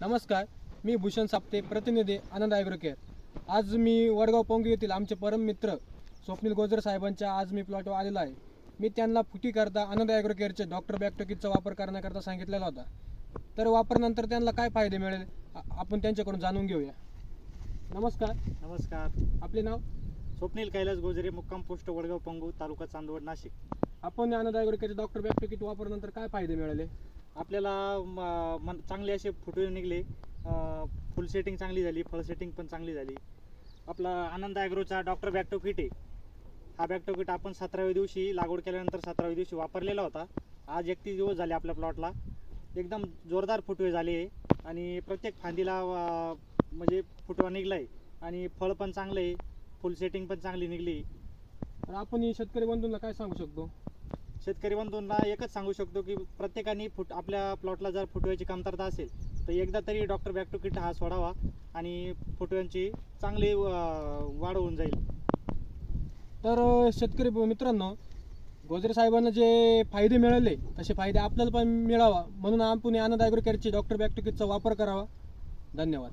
नमस्कार मी भूषण साप्ते प्रतिनिधी आनंद agro care आज मी वडगाव पोंगी येथील आमचे परम मित्र स्वप्नील गोजर साहेबांच्या आज मी प्लॉटवर आलेलो आहे. मी त्यांना फुटीकरता आनंद ॲग्रो केअरचे डॉक्टर बॅक्टोकिटचा वापर करण्याकरता सांगितलेला होता. तर वापरनंतर त्यांना काय फायदे मिळेल आपण त्यांच्याकडून जाणून घेऊया. नमस्कार. नमस्कार. आपले नाव? स्वप्नील कैलास गोजरे मुक्काम पोस्ट वडगाव पंगू तालुका चांदवड नाशिक. आपण आनंद ॲग्रो केअरचे डॉक्टर बॅक्टोकिट वापरल्यानंतर काय फायदे मिळाले? आपल्याला म- मन- चांगले असे फुटवे निघले. फुल सेटिंग चांगली झाली फळ सेटिंग पण चांगली झाली. आपला आनंद ॲग्रोचा डॉक्टर बॅक्टो किट आहे. हा बॅक्टो किट आपण सतराव्या दिवशी लागवड केल्यानंतर सतराव्या दिवशी वापरलेला होता. आज एकतीस दिवस झाले आपल्या प्लॉटला एकदम जोरदार फुटवे झाले आणि प्रत्येक फांदीला अं, म्हणजे फुटवा निघला आहे आणि फळ पण चांगलं आहे फुल सेटिंग पण चांगली निघली. तर आपण ही शेतकरी बंधूंना काय सांगू शकतो? शेतकरी बंधूंना एकच सांगू शकतो की प्रत्येकाने फुट आपल्या प्लॉटला जर फुटव्याची कमतरता असेल तर एकदा तरी डॉक्टर बॅक टू किट हा सोडावा आणि फुटव्यांची चांगली वाढ होऊन जाईल. तर शेतकरी मित्रांनो गोजरे साहेबांना जे फायदे मिळाले तसे फायदे आपल्याला पण मिळावा. म्हणून आपण आनंद ॲग्रो केअरची डॉक्टर बॅक्टोकिटचा वापर करावा. धन्यवाद.